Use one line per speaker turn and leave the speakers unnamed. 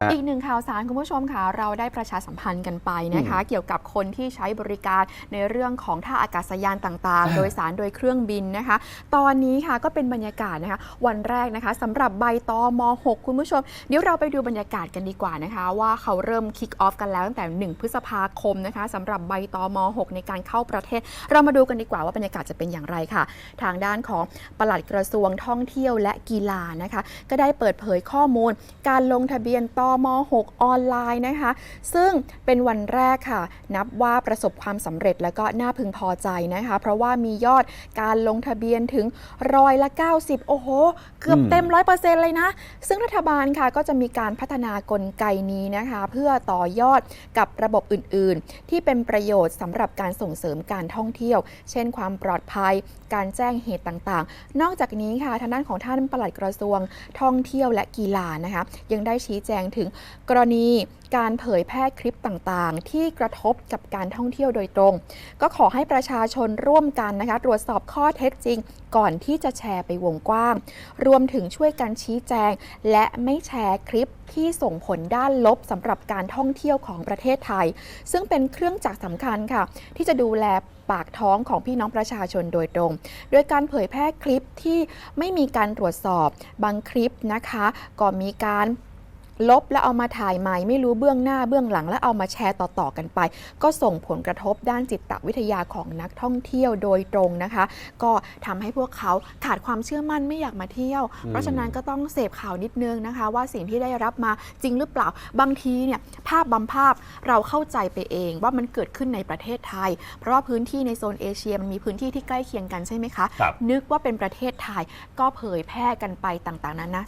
อีกหนึ่งข่าวสารคุณผู้ชมค่ะเราได้ประชาสัมพันธ์กันไปนะคะ เกี่ยวกับคนที่ใช้บริการในเรื่องของท่าอากาศยานต่างๆ โดยสารโดยเครื่องบินนะคะ ตอนนี้ค่ะก็เป็นบรรยากาศนะคะ วันแรกนะคะสำหรับใบตอม .6 คุณผู้ชม เดี๋ยวเราไปดูบรรยากาศกันดีกว่านะคะ ว่าเขาเริ่มคิกออฟกันแล้วตั้งแต่ 1 พฤษภาคมนะคะสำหรับใบตอม .6 ในการเข้าประเทศ เรามาดูกันดีกว่าว่าบรรยากาศจะเป็นอย่างไรค่ะ ทางด้านของปลัดกระทรวงท่องเที่ยวและกีฬานะคะ ก็ได้เปิดเผยข้อมูล การลงทะเบียนตม 6 ออนไลน์นะคะ ซึ่งเป็นวันแรกค่ะ นับว่าประสบความสำเร็จและก็น่าพึงพอใจนะคะ เพราะว่ามียอดการลงทะเบียนถึงร้อยละ 90 โอ้โห เกือบเต็ม 100%เลยนะ ซึ่งรัฐบาลค่ะก็จะมีการพัฒนากลไกนี้นะคะ เพื่อต่อยอดกับระบบอื่น ๆ ที่เป็นประโยชน์สำหรับการส่งเสริมการท่องเที่ยว เช่น ความปลอดภัย การแจ้งเหตุต่าง ๆ นอกจากนี้ค่ะทางด้านของท่านปลัดกระทรวงท่องเที่ยวและกีฬานะคะ ยังได้ชี้แจงถึงกรณีการเผยแพร่คลิปต่างๆ ที่กระทบกับการท่องเที่ยวโดยตรง ก็ขอให้ประชาชนร่วมกันนะคะ ตรวจสอบข้อเท็จจริง ก่อนที่จะแชร์ไปวงกว้าง รวมถึงช่วยกันชี้แจง และไม่แชร์คลิปที่ส่งผลด้านลบสำหรับการท่องเที่ยวของประเทศไทย ซึ่งเป็นเครื่องจักรสำคัญค่ะ ที่จะดูแลปากท้องของพี่น้องประชาชนโดยตรง โดยการเผยแพร่คลิปที่ไม่มีการตรวจสอบ บางคลิปนะคะ ก็มีการ ลบแล้วเอามาถ่ายใหม่ไม่รู้เบื้องหน้าเบื้องหลัง แล้วเอามาแชร์ต่อๆกันไป ก็ส่งผลกระทบด้านจิตวิทยาของนักท่องเที่ยวโดยตรงนะคะ ก็ทำให้พวกเขาขาดความเชื่อมั่นไม่อยากมาเที่ยว เพราะฉะนั้นก็ต้องเสพข่าวนิดนึงนะคะ ว่าสิ่งที่ได้รับมาจริงหรือเปล่าบางทีเนี่ยภาพบางภาพเราเข้าใจไปเองว่ามันเกิดขึ้นในประเทศไทย เพราะว่าพื้นที่ในโซนเอเชียมันมีพื้นที่ที่ใกล้เคียงกันใช่ไหมคะ
ครับ
นึกว่าเป็นประเทศไทยก็เผยแพร่กันไปต่างๆนานา